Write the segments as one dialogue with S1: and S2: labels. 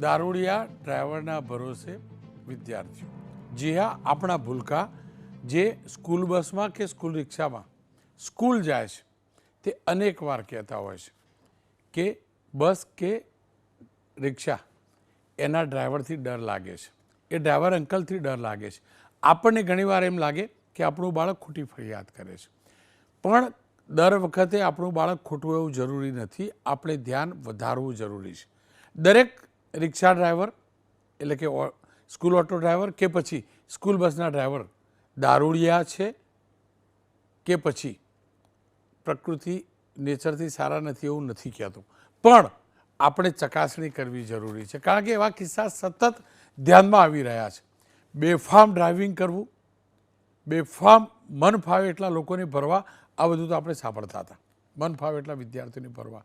S1: દારૂડિયા ડ્રાઈવરના ભરોસે વિદ્યાર્થીઓ. જી હા, આપણા ભૂલકા જે સ્કૂલ બસમાં કે સ્કૂલ રિક્ષામાં સ્કૂલ જાય છે, તે અનેક વાર કહેતા હોય છે કે બસ કે રિક્ષા એના ડ્રાઈવરથી ડર લાગે છે. એ ડ્રાઈવર અંકલથી ડર લાગે છે. આપણને ઘણીવાર એમ લાગે કે આપણું બાળક ખોટી ફરિયાદ કરે છે. પણ દર વખતે આપણું બાળક ખોટું એવું જરૂરી નથી. આપણે ધ્યાન વધારવું જરૂરી છે. દરેક રિક્ષા ડ્રાઈવર, એટલે કે સ્કૂલ ઓટો ડ્રાઈવર કે પછી સ્કૂલ બસના ડ્રાઈવર દારૂડિયા છે કે પછી પ્રકૃતિ, નેચરથી સારા નથી એવું નથી કહેતું. પણ આપણે ચકાસણી કરવી જરૂરી છે. કારણ કે એવા કિસ્સા સતત ધ્યાનમાં આવી રહ્યા છે. બેફામ ડ્રાઇવિંગ કરવું, બેફામ મન ફાવે એટલા લોકોને ભરવા, આ બધું તો આપણે સાંભળતા હતા. મન ફાવે એટલા વિદ્યાર્થીઓને ભરવા.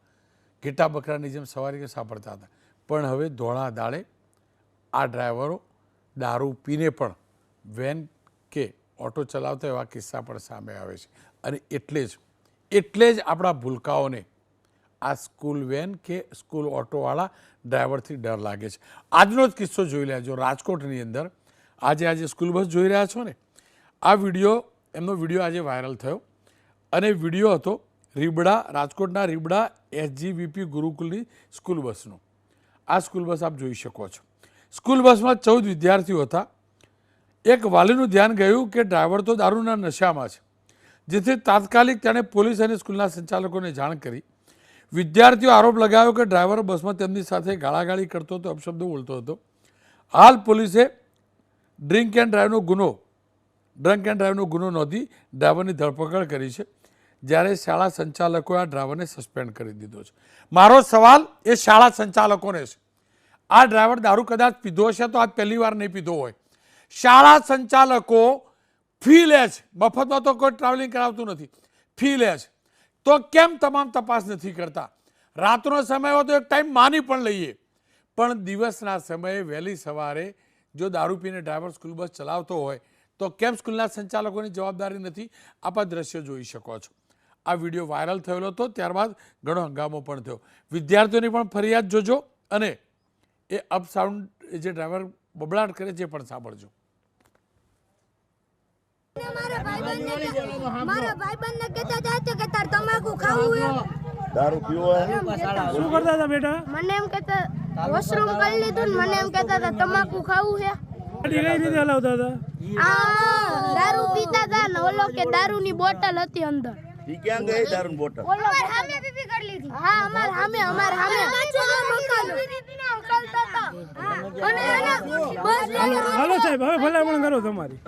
S1: ઘેટા બકરાની જેમ સવારી સાંભળતા હતા. પણ હવે ધોળા દાળે આ ડ્રાઈવરો દારૂ પીને પણ વેન કે ઓટો ચલાવતા એવા કિસ્સા પણ સામે આવે છે. અને એટલે જ એટલે જ આપણા ભૂલકાઓને આ સ્કૂલ વેન કે સ્કૂલ ઓટોવાળા ડ્રાઈવરથી ડર લાગે છે. આજનો જ કિસ્સો જોઈ લેજો રાજકોટની અંદર. આજે આજે સ્કૂલ બસ જોઈ રહ્યા છો ને? આ વીડિયો, એમનો વીડિયો આજે વાયરલ થયો. અને વીડિયો હતો રીબડા, રાજકોટના રીબડા એસજીવીપી ગુરુકુલની સ્કૂલ બસનો. આ સ્કૂલ બસ આપ જોઈ શકો છો. સ્કૂલ બસમાં ચૌદ વિદ્યાર્થીઓ હતા. એક વાલીનું ધ્યાન ગયું કે ડ્રાઈવર તો દારૂના નશામાં છે. જેથી તાત્કાલિક તેણે પોલીસ અને સ્કૂલના સંચાલકોને જાણ કરી. વિદ્યાર્થીઓ આરોપ લગાવ્યો કે ડ્રાઈવર બસમાં તેમની સાથે ગાળાગાળી કરતો હતો, અપશબ્દો બોલતો હતો. હાલ પોલીસે ડ્રિંક એન્ડ ડ્રાઈવનો ગુનો, ડ્રંક એન્ડ ડ્રાઈવનો ગુનો નોંધી ડ્રાઈવરની ધરપકડ કરી છે. જ્યારે શાળા સંચાલકોએ આ ડ્રાઈવરને સસ્પેન્ડ કરી દીધો છે. મારો સવાલ એ શાળા સંચાલકોને છે. આ ડ્રાઈવર દારૂ કદાચ પીધો હશે તો આજ પહેલી વાર નહીં પીધો હોય. શાળા સંચાલકો ફી લે છે. મફતમાં તો કોઈ ટ્રાવેલિંગ કરાવતું નથી. ફી લે છે. તો કેમ તમામ તપાસ નથી કરતા? રાતનો સમય હોય તો એક ટાઈમ માની પણ લઈએ. પણ દિવસના સમયે વહેલી સવારે જો દારૂ પીને ડ્રાઈવર સ્કૂલ બસ ચલાવતો હોય, તો કેમ સ્કૂલના સંચાલકોની જવાબદારી નથી? આપ દ્રશ્યો જોઈ શકો છો. આ વીડિયો વાયરલ થયેલો હતો ત્યારબાદ ઘણો હંગામો પણ થયો. વિદ્યાર્થીઓની પણ ફરિયાદ જોજો અને એ અપ સાઉન્ડ જે ડ્રાઈવર બબડાટ કરે છે પણ સાંભળજો.
S2: મારા ભાઈબંધને કહેતા જાય છે કે તાર તમાકુ ખાવું હે
S3: દારૂ પીવો
S4: શું કરતા હતા બેટા?
S2: મને એમ કહેતા વોશરૂમ કરી લીધું ને મને એમ કહેતા હતા તમાકુ ખાવું છે
S4: ગાડી કઈ રીતે હલાવતા હતા?
S2: દારૂ પીતા હતા ને ઓલો કે દારૂની બોટલ હતી અંદર.
S3: ઈ ક્યાં ગઈ દારૂની બોટલ?
S2: ઓલો સામે પીપી કરી લીધી હા અમાર હામે અમાર હામે બસ
S4: હાલો સાહેબ હવે ભલામણ કરો તમારી.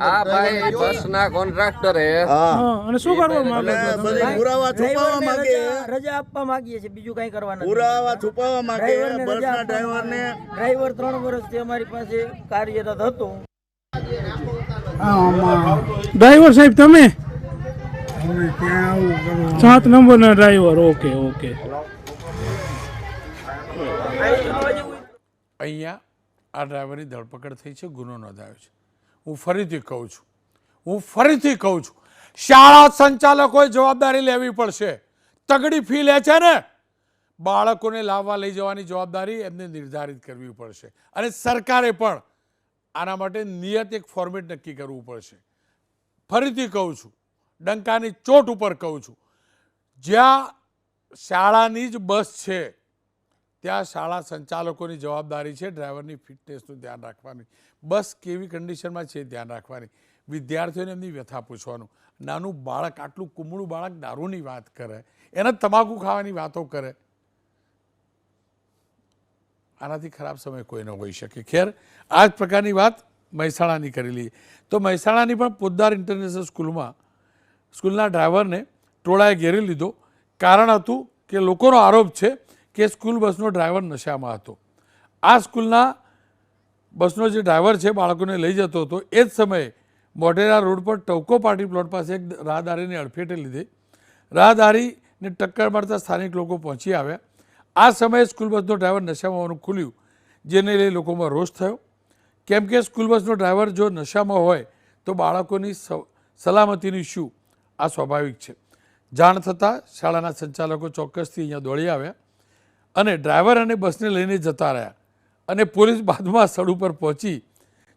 S5: આ ભાઈ બસના કોન્ટ્રાક્ટર હે.
S4: અને શું કરવા માંગો છો?
S3: બધી પુરાવા છુપાવવા માંગે.
S6: રજા આપવા માંગીએ છીએ બીજું કઈ કરવા નથી.
S3: પુરાવા છુપાવવા માંગે.
S6: રજા
S3: બસના
S6: આપવા ડ્રાઈવર ત્રણ વર્ષથી અમારી પાસે કાર્યરત હતો.
S4: ડ્રાઈવર સાહેબ તમે? સાત નંબરના ડ્રાઈવર ઓકે ઓકે.
S1: અહીંયા આ ડ્રાઈવરની ધરપકડ થઈ છે ગુનો નોંધાયો છે. હું ફરીથી કહું છું હું ફરીથી કહું છું શાળા સંચાલકોએ જવાબદારી લેવી પડશે. તગડી ફી લે છે ને? બાળકોને લાવવા લઈ જવાની જવાબદારી એમને નિર્ધારિત કરવી પડશે. અને સરકારે પણ આના માટે નિયત એક ફોર્મેટ નક્કી કરવું પડશે. ફરીથી કહું છું, ડંકાની ચોટ ઉપર કહું છું, જ્યાં શાળાની જ બસ છે, ત્યાં શાળા સંચાલકોની જવાબદારી છે, ડ્રાઈવરની ફિટનેસનું ધ્યાન રાખવાની. બસ કેવી કન્ડિશનમાં છે ધ્યાન રાખવાની. વિદ્યાર્થીઓને એમની વ્યથા પૂછવાનું. નાનું બાળક આટલું કુમળું બાળક દારૂની વાત કરે, એને તમાકુ ખાવાની વાતો કરે. આનાથી ખરાબ સમય કોઈ ન હોઈ શકે. ખેર આ જ પ્રકારની વાત મહેસાણાની કરેલી. તો મહેસાણાની પણ પોદ્દાર ઇન્ટરનેશનલ સ્કૂલમાં સ્કૂલના ડ્રાઈવરને ટોળાએ ઘેરી લીધો. કારણ હતું કે લોકોનો આરોપ છે કે સ્કૂલ બસનો ડ્રાઈવર નશામાં હતો. આ સ્કૂલના બસનો જે ડ્રાઈવર છે, બાળકોને લઈ જતો હતો. એ જ સમયે મોઢેરા રોડ પર ટવકો પાર્ટી પ્લોટ પાસે એક રાહદારીને અડફેટે લીધી. રાહદારીને ટક્કર મારતા સ્થાનિક લોકો પહોંચી આવ્યા. આ સમયે સ્કૂલ બસનો ડ્રાઈવર નશામાં હોવાનું ખુલ્યું, જેને લઈ લોકોમાં રોષ થયો. કેમ કે સ્કૂલ બસનો ડ્રાઈવર જો નશામાં હોય, તો બાળકોની સલામતીની શું? આ સ્વાભાવિક છે. જાણ થતાં શાળાના સંચાલકો ચોક્કસથી અહીંયા દોડી આવ્યા અને ડ્રાઈવર અને બસને લઈને જતા રહ્યા અને પોલીસ બાદમાં સ્થળ ઉપર પહોંચી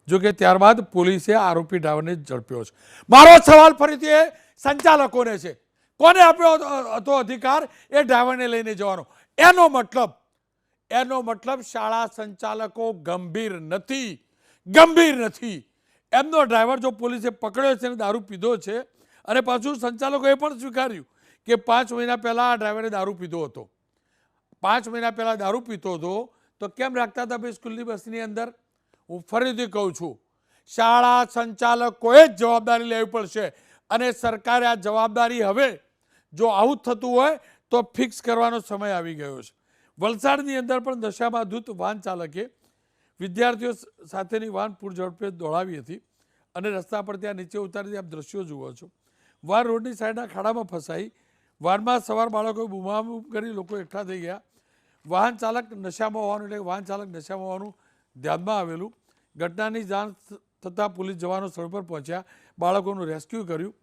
S1: જોકે ત્યારબાદ પોલીસે આરોપી ડ્રાઈવરને ઝડપ્યો છે. મારો સવાલ ફરીથી એ સંચાલકોને છે. કોને આપ્યો હતો અધિકાર? એ ડ્રાઈવરને લઈને જવાનો. એનો મતલબ એનો મતલબ શાળા સંચાલકો ગંભીર નથી ગંભીર નથી. એમનો ડ્રાઈવર જો પોલીસે પકડ્યો છે અને દારૂ પીધો છે, અને પાછું સંચાલકોએ પણ સ્વીકાર્યું કે પાંચ મહિના પહેલાં આ ડ્રાઈવરે દારૂ પીધો હતો. પાંચ મહિના પહેલાં દારૂ પીતો હતો, તો કેમ રાખતા હતા ભાઈ સ્કૂલની બસની અંદર? હું ફરીથી કહું છું, શાળા સંચાલકોએ જ જવાબદારી લેવી પડશે. અને સરકારે આ જવાબદારી હવે જો આવું થતું હોય તો ફિક્સ કરવાનો સમય આવી ગયો છે. વલસાડની અંદર પણ દશામાં ધૂત વાહન ચાલકે વિદ્યાર્થીઓ સાથેની વાહન પૂરઝડપે દોડાવી હતી અને રસ્તા પર ત્યાં નીચે ઉતારી આપ દ્રશ્યો જુઓ છો. વાહન રોડની સાઈડના ખાડામાં ફસાઈ વાહનમાં સવાર બાળકોએ બૂમાબૂમ કરી લોકો એકઠા થઈ ગયા. વાહન ચાલક નશામાં હોવાનું એટલે વાહન ચાલક નશામાં હોવાનું ધ્યાનમાં આવેલું. ઘટનાની જાણ થતાં પોલીસ જવાનો સ્થળ પર પહોંચ્યા. બાળકોનું રેસ્ક્યુ કર્યું.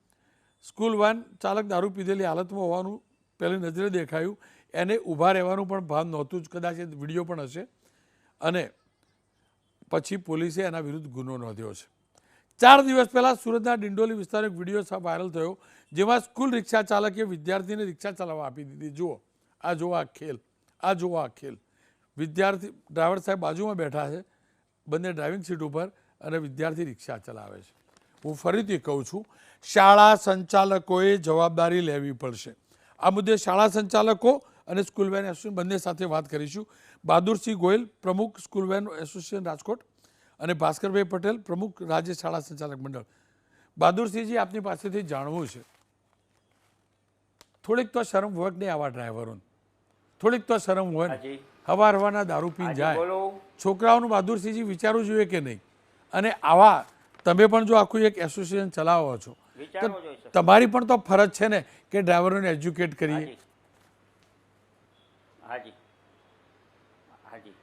S1: સ્કૂલ વાન ચાલક દારૂ પીધેલી હાલતમાં હોવાનું પહેલી નજરે દેખાયું. એને ઊભા રહેવાનું પણ ભાન નહોતું જ. કદાચ વીડિયો પણ હશે. અને પછી પોલીસે એના વિરુદ્ધ ગુનો નોંધ્યો છે. ચાર દિવસ પહેલાં સુરતના ડિંડોલી વિસ્તારનો એક વીડિયો વાયરલ થયો, જેમાં સ્કૂલ રિક્ષા ચાલકે વિદ્યાર્થીને રિક્ષા ચલાવવા આપી દીધી. જુઓ, આ જુઓ આ ખેલ, આ જુઓ આ ખેલ. વિદ્યાર્થી, ડ્રાઈવર સાહેબ બાજુમાં બેઠા છે, બંને ડ્રાઇવિંગ સીટ ઉપર અને વિદ્યાર્થી રિક્ષા ચલાવે છે. હું ફરીથી કહું છું, શાળા સંચાલકોએ જવાબદારી લેવી પડશે. આ મુદ્દે શાળા સંચાલકો અને સ્કૂલ વેન એસોસિએશન બંને સાથે વાત કરીશું. બહાદુરસિંહ ગોયલ પ્રમુખ સ્કૂલ વેન એસોસિએશન રાજકોટ અને ભાસ્કરભાઈ પટેલ પ્રમુખ રાજ્ય શાળા સંચાલક મંડળ. બહાદુરસિંહજી આપની પાસેથી જાણવું છે. થોડીક તો શરમ હોય કે નહીં આવા ડ્રાઈવરોને? થોડીક તો શરમ હોય ને?
S6: હાજી.
S1: હવાર હવારના દારૂ પીને જાય. છોકરાઓનું બહાદુરસિંહજી વિચારવું જોઈએ કે નહીં? અને આવા તમે પણ જો આખું એક એસોસિએશન ચલાવો છો તો
S6: વિચારવો જોઈએ
S1: તમારી પણ તો ફરજ છે ને કે ડ્રાઈવરોને એજ્યુકેટ કરીએ.
S6: હાજી. હાજી. હાજી.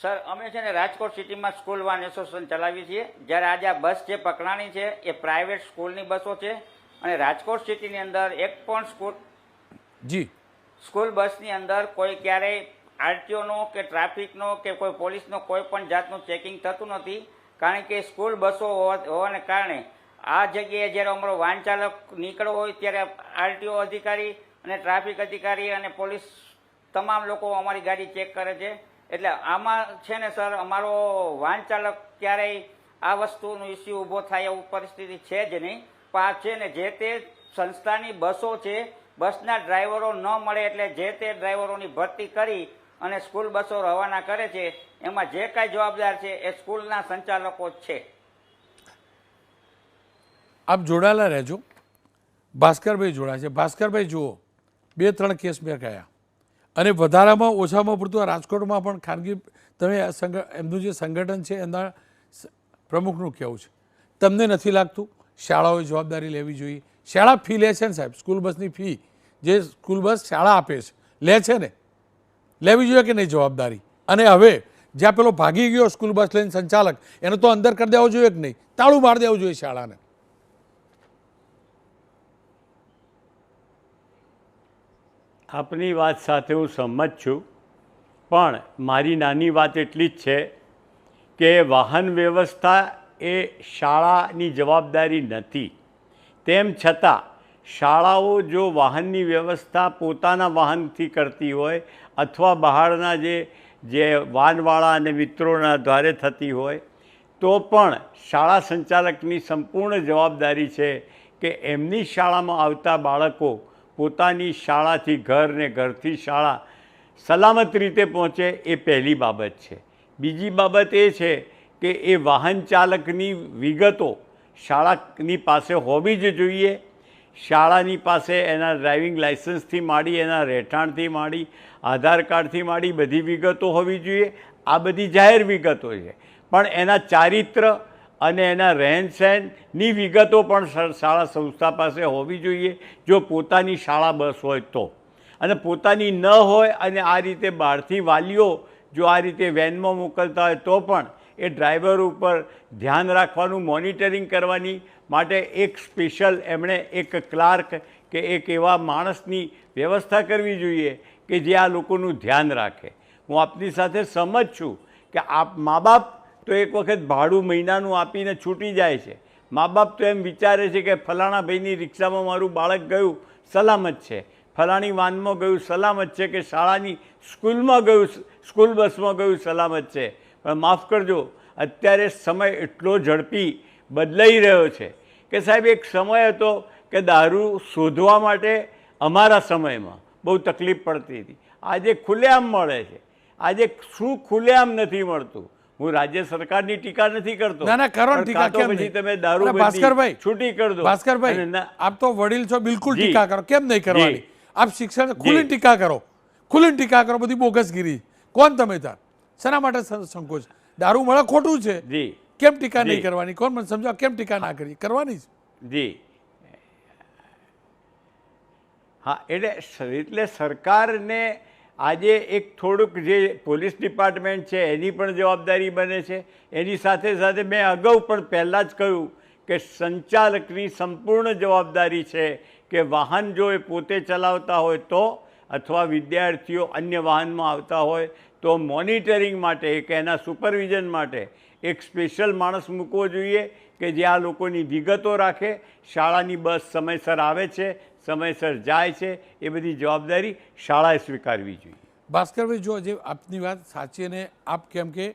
S6: સર અમે છે ને રાજકોટ સિટીમાં સ્કૂલ વાન એસોસિએશન ચલાવીએ છીએ. જ્યારે આજે આ બસ જે પકડાણી છે એ પ્રાઇવેટ સ્કૂલની બસો છે. અને રાજકોટ સિટીની અંદર એક પણ સ્કૂલ
S1: જી.
S6: સ્કૂલ બસની અંદર કોઈ ક્યારેય આરટીઓનો કે ટ્રાફિકનો કે કોઈ પોલીસનો કોઈ પણ જાતનું ચેકિંગ થતું નથી. કારણ કે સ્કૂલ બસો હોવાને કારણે આ જગ્યાએ જ્યારે અમારો વાહન ચાલક હોય ત્યારે આરટીઓ અધિકારી અને ટ્રાફિક અધિકારી અને પોલીસ તમામ લોકો અમારી ગાડી ચેક કરે છે. એટલે આમાં છે ને સર, અમારો વાહન ચાલક ક્યારેય આ વસ્તુનો ઇસ્યુ ઊભો થાય એવું પરિસ્થિતિ છે જ નહીં. પણ આ છે ને જે તે સંસ્થાની બસો છે, બસના ડ્રાઈવરો ન મળે એટલે જે તે ડ્રાઈવરોની ભરતી કરી અને સ્કૂલ બસો રવાના કરે છે, એમાં જે કાંઈ જવાબદાર છે એ સ્કૂલના સંચાલકો છે.
S1: આપ જોડાયેલા રહેજો. ભાસ્કરભાઈ જોડાય છે. ભાસ્કરભાઈ, જુઓ, બે ત્રણ કેસ મેં કયા અને વધારામાં ઓછામાં પૂરતું રાજકોટમાં પણ ખાનગી, તમે એમનું જે સંગઠન છે એના પ્રમુખનું કહેવું છે. તમને નથી લાગતું? શાળાઓએ જવાબદારી લેવી જોઈએ. શાળા ફી લે છે ને સાહેબ? સ્કૂલ બસની ફી. જે સ્કૂલ બસ શાળા આપે છે. લે છે ને? લેવી જોઈએ કે નહીં જવાબદારી? અને હવે, જ્યાં પેલો ભાગી ગયો સ્કૂલ બસ લઈને સંચાલક, એને તો અંદર કરી દેવો જોઈએ કે નહીં? તાળું મારી દેવું જોઈએ શાળાને.
S7: આપની વાત સાથે હું સંમત છું, પણ મારી નાની વાત એટલી જ છે કે વાહન વ્યવસ્થા એ શાળાની જવાબદારી નથી. તેમ છતાં, શાળાઓ જો વાહનની વ્યવસ્થા પોતાના વાહનથી કરતી હોય અથવા બહારના જે જે વાનવાળા અને મિત્રોના દ્વારે થતી હોય, તો પણ શાળા સંચાલકની સંપૂર્ણ જવાબદારી છે કે એમની શાળામાં આવતા બાળકો પોતાની શાળાથી ઘર ને ઘરથી શાળા સલામત રીતે પહોંચે એ પહેલી બાબત છે. બીજી બાબત એ છે કે એ વાહન ચાલકની વિગતો શાળાની પાસે હોવી જ જોઈએ. શાળાની પાસે એના ડ્રાઇવિંગ લાઇસન્સથી માંડી, એના રહેઠાણથી માંડી, આધાર કાર્ડથી માંડી બધી વિગતો હોવી જોઈએ. આ બધી જાહેર વિગતો છે. પણ એના ચારિત્ર અને એના રહેન સહેનની વિગતો પણ શાળા સંસ્થા પાસે હોવી જોઈએ, જો પોતાની શાળા બસ હોય તો. અને પોતાની ન હોય અને આ રીતે બહારથી વાલીઓ જો આ રીતે વેનમાં મોકલતા હોય તો પણ એ ડ્રાઈવર ઉપર ધ્યાન રાખવાનું, મોનિટરિંગ કરવાની માટે એક સ્પેશિયલ એમણે એક ક્લાર્ક કે એક એવા માણસની વ્યવસ્થા કરવી જોઈએ કે જે આ લોકોનું ધ્યાન રાખે. હું આપની સાથે સહમત છું કે આપ મા બાપ તો એક વખત ભાડું મહિનાનું આપીને છૂટી જાય છે. મા બાપ તો એમ વિચારે છે કે ફલાણા ભાઈની રિક્ષામાં મારું બાળક ગયું, સલામત છે. ફલાણી વાનમાં ગયું, સલામત છે કે શાળાની સ્કૂલમાં ગયું, સ્કૂલ બસમાં ગયું, સલામત છે. પણ માફ કરજો, અત્યારે સમય એટલો ઝડપી બદલાઈ રહ્યો છે કે સાહેબ એક સમય હતો કે દારૂ શોધવા માટે અમારા સમયમાં બહુ તકલીફ પડતી હતી. આજે ખુલ્લેઆમ મળે છે. આજે શું ખુલ્લેઆમ નથી મળતું? હું રાજ્ય સરકારની ટીકા નથી કરતો.
S1: ના ના કરો ટીકા કેમ
S7: પછી? તમે દારૂ
S1: ભાસ્કરભાઈ
S7: છૂટી કરી દો.
S1: ભાસ્કરભાઈ આપ તો વડીલ છો બિલકુલ ટીકા કરો. કેમ નહીં કરવાની? આપ શિક્ષણ ખુલ્લી ટીકા કરો. ખુલ્લી ટીકા કરો બધી બોગસગીરી. કોણ તમે તાર? શેના માટે સંકોચ? દારૂ મળે ખોટું છે.
S7: જી.
S1: કેમ ટીકા નહીં કરવાની? કોણ મને સમજાવ? કેમ ટીકા ના કરી કરવાની જ.
S7: જી. હા એટલે એટલે સરકારને આજે એક થોડુંક જે પોલીસ ડિપાર્ટમેન્ટ છે, એની પણ જવાબદારી બને છે. એની સાથે સાથે મેં અગાઉ પણ પહેલાં જ કહ્યું કે સંચાલકની સંપૂર્ણ જવાબદારી છે કે વાહન જો એ પોતે ચલાવતા હોય તો, અથવા વિદ્યાર્થીઓ અન્ય વાહનમાં આવતા હોય, તો મોનિટરિંગ માટે કે એના સુપરવિઝન માટે એક સ્પેશિયલ માણસ મૂકવો જોઈએ કે જે આ લોકોની વિગતો રાખે. શાળાની બસ સમયસર આવે છે સમયસર જાય છે, એ બધી જવાબદારી શાળાએ સ્વીકારવી જોઈએ.
S1: ભાસ્કરભાઈ જો જે આપની વાત સાચી અને આપ કેમ કે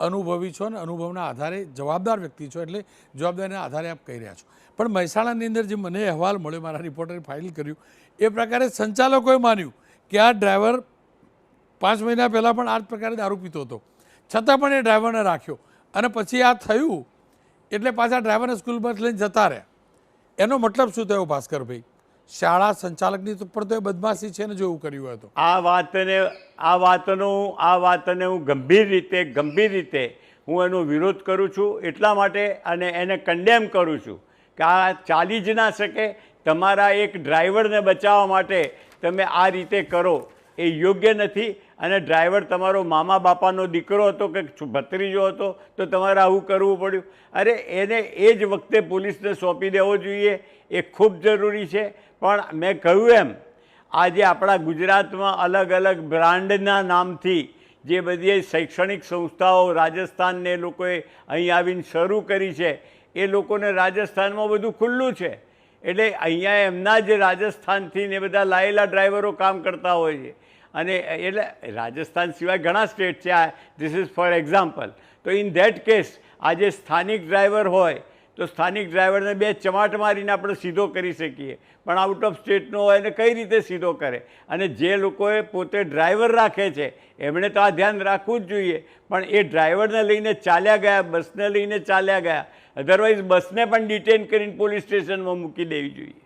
S1: અનુભવી છો અને અનુભવના આધારે જવાબદાર વ્યક્તિ છો, એટલે જવાબદારીના આધારે આપ કહી રહ્યા છો. પણ મહેસાણાની અંદર જે મને અહેવાલ મળ્યો, મારા રિપોર્ટરે ફાઇલ કર્યું, એ પ્રકારે સંચાલકોએ માન્યું કે આ ડ્રાઈવર પાંચ મહિના પહેલાં પણ આ જ પ્રકારે દારૂ પીતો હતો. છતાં પણ એ ડ્રાઈવરને રાખ્યો અને પછી આ થયું એટલે પાછા ડ્રાઈવરને સ્કૂલ બસ લઈને જતા રહ્યા. એનો મતલબ શું થયો ભાસ્કરભાઈ શાળા સંચાલકની પણ તો એ બદમાશી છે ને જો કર્યું હતું
S7: આ વાતને, આ વાતનું, આ વાતને હું ગંભીર રીતે ગંભીર રીતે હું એનો વિરોધ કરું છું એટલા માટે અને એને કન્ડેમ કરું છું કે આ ચાલી જ ના શકે. તમારા એક ડ્રાઈવરને બચાવવા માટે તમે આ રીતે કરો. એ યોગ્ય નથી. અને ડ્રાઈવર તમારો મામા બાપાનો દીકરો હતો કે ભત્રીજો હતો, તો તમારે આવું કરવું પડ્યું. અરે એને એ જ વખતે પોલીસને સોંપી દેવો જોઈએ, એ ખૂબ જરૂરી છે. પણ મેં કહ્યું એમ, આજે આપણા ગુજરાતમાં અલગ અલગ બ્રાન્ડના નામથી જે બધી શૈક્ષણિક સંસ્થાઓ રાજસ્થાનને લોકોએ અહીં આવીને શરૂ કરી છે, એ લોકોને રાજસ્થાનમાં બધું ખુલ્લું છે. એટલે અહીંયા એમના જ રાજસ્થાનથી ને બધા લાયેલા ડ્રાઈવરો કામ કરતા હોય છે. અને એટલે રાજસ્થાન સિવાય ઘણા સ્ટેટ છે આ. ધીસ ઇઝ ફોર એક્ઝામ્પલ તો ઇન ધેટ કેસ આજે સ્થાનિક ડ્રાઈવર હોય, તો સ્થાનિક ડ્રાઈવરને બે ચમાટ મારીને આપણે સીધો કરી શકીએ. પણ આઉટ ઓફ સ્ટેટનો હોય એને કઈ રીતે સીધો કરે? અને જે લોકોએ પોતે ડ્રાઈવર રાખે છે, એમણે તો આ ધ્યાન રાખવું જ જોઈએ. પણ એ ડ્રાઈવરને લઈને ચાલ્યા ગયા, બસને લઈને ચાલ્યા ગયા અધરવાઇઝ બસને પણ ડિટેન કરીને પોલીસ સ્ટેશનમાં મૂકી દેવી જોઈએ.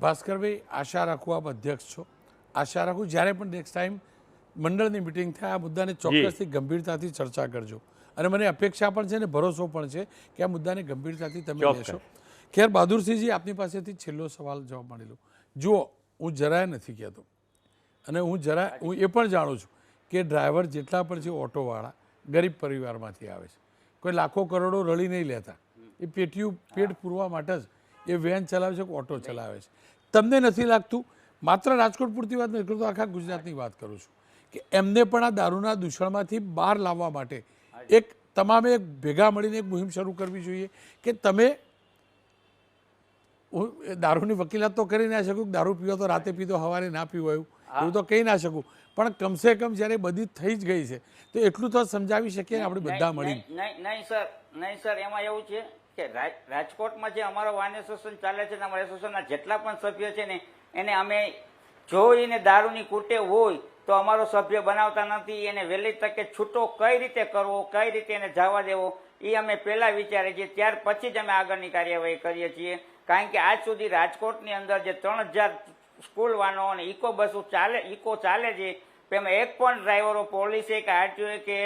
S1: ભાસ્કરભાઈ, આશા રાખું આપ અધ્યક્ષ છો. આશા રાખું જ્યારે પણ નેક્સ્ટ ટાઈમ મંડળની મિટિંગ થાય આ મુદ્દાને ચોક્કસથી ગંભીરતાથી ચર્ચા કરજો. અને મને અપેક્ષા પણ છે ને ભરોસો પણ છે કે આ મુદ્દાને ગંભીરતાથી તમે. લેશો. ખેર બહાદુરસિંહજી આપની પાસેથી છેલ્લો સવાલ જવાબ માંડી લઉં જુઓ હું જરાય નથી કહેતો. અને હું જરા હું એ પણ જાણું છું કે ડ્રાઈવર જેટલા પણ છે ઓટોવાળા ગરીબ પરિવારમાંથી આવે છે. કોઈ લાખો કરોડો રળી નહીં લેતા. એ પેટીયું પેટ પૂરવા માટે જ એ વેન ચલાવે છે કે ઓટો ચલાવે છે. તમને નથી લાગતું માત્ર રાજકોટ પૂરતી વાત નથી કરતો આખા ગુજરાતની વાત કરું છું કે એમને પણ આ દારૂના દૂષણમાંથી બહાર લાવવા માટે એક તમામે એક ભેગા મળીને એક મુહિમ શરૂ કરવી જોઈએ કે તમે હું દારૂની વકીલાત તો કરી ના શકું દારૂ પીવો તો રાતે પીધો સવારે ના પીવો એવું એવું તો કહી ના શકું. પણ કમસે કમ જ્યારે બધી થઈ જ ગઈ છે તો એટલું તો સમજાવી શકીએ આપણે બધા મળીને.
S6: નહીં સર નહીં સર એમાં એવું છે કે રાજ- રાજકોટમાં જે અમારો વાન એસોસિએશન ચાલે છે અમારા એસોસિએશનના જેટલા પણ સભ્ય છે ને એને અમે જોઈને દારૂની કૂટે હોય તો અમારો સભ્ય બનાવતા નથી, એને વહેલી તકે છૂટો કઈ રીતે કરવો, કઈ રીતે એને જવા દેવો એ અમે પહેલાં વિચારીએ છીએ. ત્યાર પછી જ અમે આગળની કાર્યવાહી કરીએ છીએ. કારણ કે આજ સુધી રાજકોટની અંદર જે ત્રણ હજાર સ્કૂલ વાહનો અને ઇકો બસો ચાલે, ઇકો ચાલે છે, તેમાં એક પણ ડ્રાઈવરો પોલીસે કે આરટીઓએ કે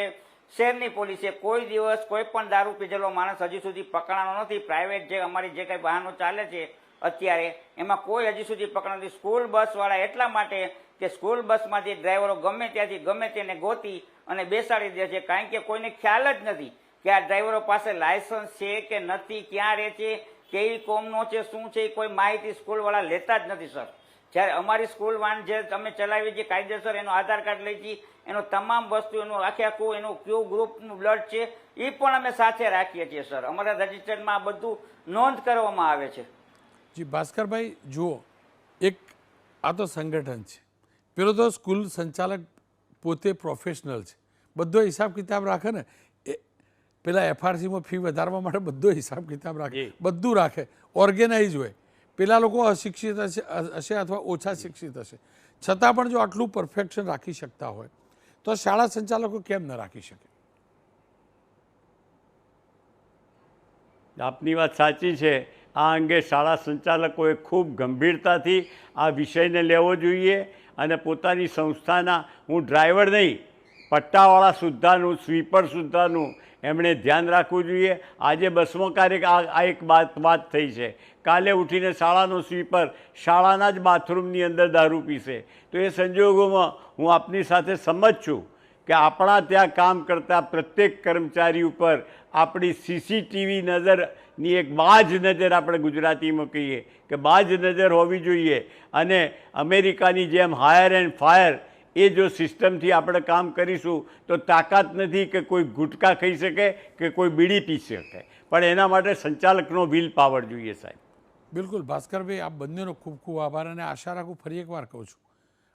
S6: શહેરની પોલીસે કોઈ દિવસ કોઈ પણ દારૂ પીધેલો માણસ હજી સુધી પકડાનો નથી. પ્રાઇવેટ જે અમારી જે કંઈ વાહનો ચાલે છે અત્યારે એમાં કોઈ હજી સુધી પકડ નથી. સ્કૂલ બસવાળા એટલા માટે કે સ્કૂલ બસમાંથી ડ્રાઈવરો ગમે ત્યાંથી ગમે તેને ગોતી અને બેસાડી દે છે. કારણ કે કોઈને ખ્યાલ જ નથી કે આ ડ્રાઈવરો પાસે લાયસન્સ છે કે નથી, ક્યાં રહે છે, કેવી કોમનો છે, શું છે, એ કોઈ માહિતી સ્કૂલવાળા લેતા જ નથી, સર. જ્યારે અમારી સ્કૂલ વાન જે અમે ચલાવી છીએ કાયદેસર એનો આધાર કાર્ડ લઈ છીએ એનો તમામ વસ્તુ, એનું આખે આખું, એનું કયું ગ્રુપનું બ્લડ છે એ પણ અમે સાથે રાખીએ છીએ, સર. અમારા રજિસ્ટરમાં આ બધું નોંધ કરવામાં આવે છે.
S1: જી ભાસ્કરભાઈ જુઓ એક આ તો સંગઠન છે. પેલો તો સ્કૂલ સંચાલક પોતે પ્રોફેશનલ છે. બધો હિસાબ કિતાબ રાખે ને એ પેલા એફઆરસીમાં ફી વધારવા માટે બધો હિસાબ કિતાબ રાખે. બધું રાખે. ઓર્ગેનાઇઝ હોય. પેલા લોકો અશિક્ષિત હશે હશે અથવા ઓછા શિક્ષિત હશે. છતાં પણ જો આટલું પરફેક્શન રાખી શકતા હોય તો શાળા સંચાલકો કેમ ન રાખી શકે?
S7: આપની વાત સાચી છે. આ અંગે શાળા સંચાલકોએ ખૂબ ગંભીરતાથી આ વિષયને લેવો જોઈએ અને પોતાની સંસ્થાના, હું ડ્રાઈવર નહીં, પટ્ટાવાળા સુદ્ધાનું સ્વીપર સુદ્ધાનું એમણે ધ્યાન રાખવું જોઈએ. આજે બસમાં આ આ એક વાત વાત થઈ છે. કાલે ઉઠીને શાળાનો સ્વીપર શાળાના જ બાથરૂમની અંદર દારૂ પીશે. તો એ સંજોગોમાં હું આપની સાથે સંમત છું. કે આપણા ત્યાં કામ કરતા પ્રત્યેક કર્મચારી ઉપર આપણી સીસીટીવી નજરની એક બાજ નજર આપણે ગુજરાતીમાં કહીએ કે બાજ નજર હોવી જોઈએ. અને અમેરિકાની જેમ હાયર એન્ડ ફાયર એ જો સિસ્ટમથી આપણે કામ કરીશું તો તાકાત નથી કે કોઈ ગુટકા ખાઈ શકે કે કોઈ બીડી પી શકે. પણ એના માટે સંચાલકનો વિલ પાવર જોઈએ સાહેબ.
S1: બિલકુલ. ભાસ્કરભાઈ, આપ બંનેનો ખૂબ ખૂબ આભાર અને આશા રાખું ફરી એકવાર કહું છું.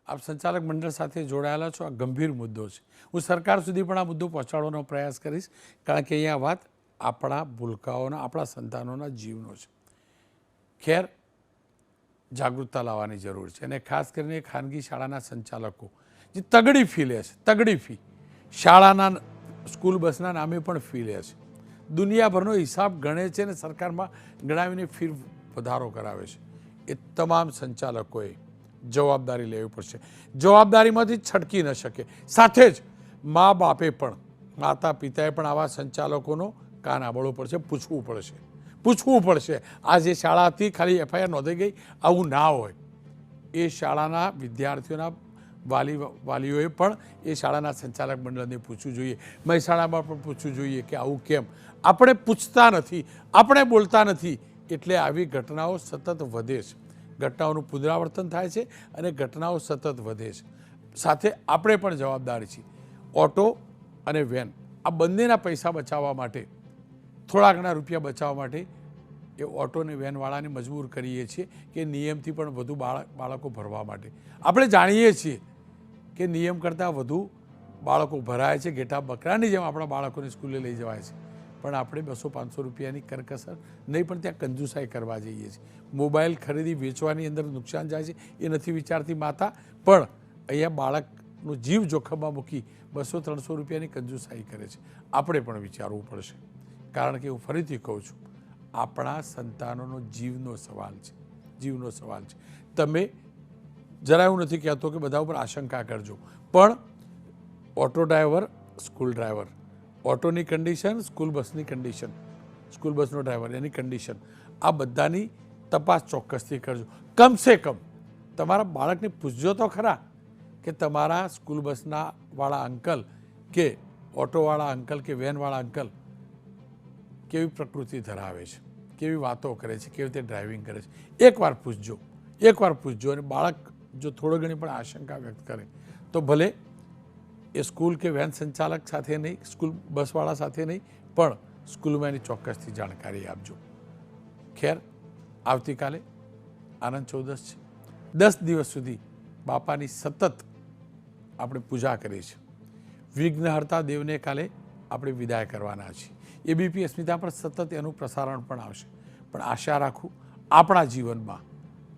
S1: આપ સંચાલક મંડળ સાથે જોડાયેલા છો. આ ગંભીર મુદ્દો છે. હું સરકાર સુધી પણ આ મુદ્દો પહોંચાડવાનો પ્રયાસ કરીશ, કારણ કે અહીંયા વાત આપણા ભૂલકાઓના, આપણા સંતાનોના જીવનો છે. ખેર, જાગૃતતા લાવવાની જરૂર છે અને ખાસ કરીને ખાનગી શાળાના સંચાલકો, જે તગડી ફી લે છે, તગડી ફી શાળાના સ્કૂલ બસના નામે પણ ફી લે છે. દુનિયાભરનો હિસાબ ગણે છે અને સરકારમાં ગણાવીને ફી વધારો કરાવે છે. એ તમામ સંચાલકોએ જવાબદારી લેવી પડશે. જવાબદારીમાંથી છટકી ન શકે. સાથે જ મા બાપે પણ, માતા પિતાએ પણ આવા સંચાલકોનો કાન આંબળવો પડશે. પૂછવું પડશે. પૂછવું પડશે. આ જે શાળાથી ખાલી એફઆઈઆર નોંધાઈ ગઈ, આવું ના હોય. એ શાળાના વિદ્યાર્થીઓના વાલી, વાલીઓએ પણ એ શાળાના સંચાલક મંડળને પૂછવું જોઈએ. મહેસાણામાં પણ પૂછવું જોઈએ કે આવું કેમ? આપણે પૂછતા નથી, આપણે બોલતા નથી. એટલે આવી ઘટનાઓ સતત વધે છે. ઘટનાઓનું પુનરાવર્તન થાય છે અને ઘટનાઓ સતત વધે છે. સાથે આપણે પણ જવાબદાર છીએ. ઓટો અને વેન, આ બંનેના પૈસા બચાવવા માટે, થોડા ઘણા રૂપિયા બચાવવા માટે એ ઓટો અને વેનવાળાને મજબૂર કરીએ છીએ કે નિયમથી પણ વધુ બાળક, બાળકો ભરવા માટે. આપણે જાણીએ છીએ કે નિયમ કરતાં વધુ બાળકો ભરાય છે, ઘેટા બકરાની જેમ આપણા બાળકોને સ્કૂલે લઈ જવાય છે. પણ આપણે બસો પાંચસો રૂપિયાની કરકસર નહીં, પણ ત્યાં કંજુસાઈ કરવા જઈએ છીએ. મોબાઈલ ખરીદી વેચવાની અંદર નુકસાન જાય છે, એ નથી વિચારતી માતા, પણ અહીંયા બાળકનો જીવ જોખમમાં મૂકી બસો ત્રણસો રૂપિયાની કંજુસાઈ કરે છે. આપણે પણ વિચારવું પડશે. કારણ કે હું ફરીથી કહું છું, આપણા સંતાનોનો જીવનો સવાલ છે. જીવનો સવાલ છે. તમે જરા એવું નથી કહેતો કે બધા ઉપર આશંકા કરજો. પણ ઓટો ડ્રાઈવર, સ્કૂલ ડ્રાઈવર ઓટોની કન્ડિશન સ્કૂલ બસની કન્ડિશન સ્કૂલ બસનો ડ્રાઈવર એની કન્ડિશન આ બધાની તપાસ ચોક્કસથી કરજો કમસે કમ તમારા બાળકને પૂછજો તો ખરા કે તમારા સ્કૂલ બસના વાળા અંકલ કે ઓટોવાળા અંકલ કે વેનવાળા અંકલ કેવી પ્રકૃતિ ધરાવે છે કેવી વાતો કરે છે કેવી રીતે ડ્રાઇવિંગ કરે છે એકવાર પૂછજો એકવાર પૂછજો અને બાળક જો થોડો ઘણી પણ આશંકા વ્યક્ત કરે તો ભલે એ સ્કૂલ કે વેન સંચાલક સાથે નહીં, સ્કૂલ બસવાળા સાથે નહીં, પણ સ્કૂલમાં એની ચોક્કસથી જાણકારી આપજો. ખેર, આવતીકાલે આનંદ ચૌદસ છે. દસ દિવસ સુધી બાપાની સતત આપણે પૂજા કરીએ છીએ. વિઘ્નહર્તા દેવને કાલે આપણે વિદાય કરવાના છીએ. એબીપી અસ્મિતા પર સતત એનું પ્રસારણ પણ આવશે. પણ આશા રાખું, આપણા જીવનમાં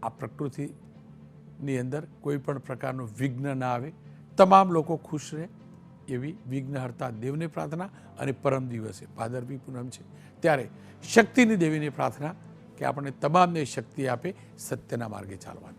S1: આ પ્રકૃતિની અંદર કોઈ પણ પ્રકારનું વિઘ્ન ના આવે. તમામ લોકો ખુશ રહે એવી વિઘ્નહર્તા દેવને પ્રાર્થના અને પરમ દિવસે ભાદરવી પૂનમ છે. ત્યારે શક્તિની દેવીની પ્રાર્થના કે આપણને તમામને શક્તિ આપે સત્યના માર્ગે ચાલવાની.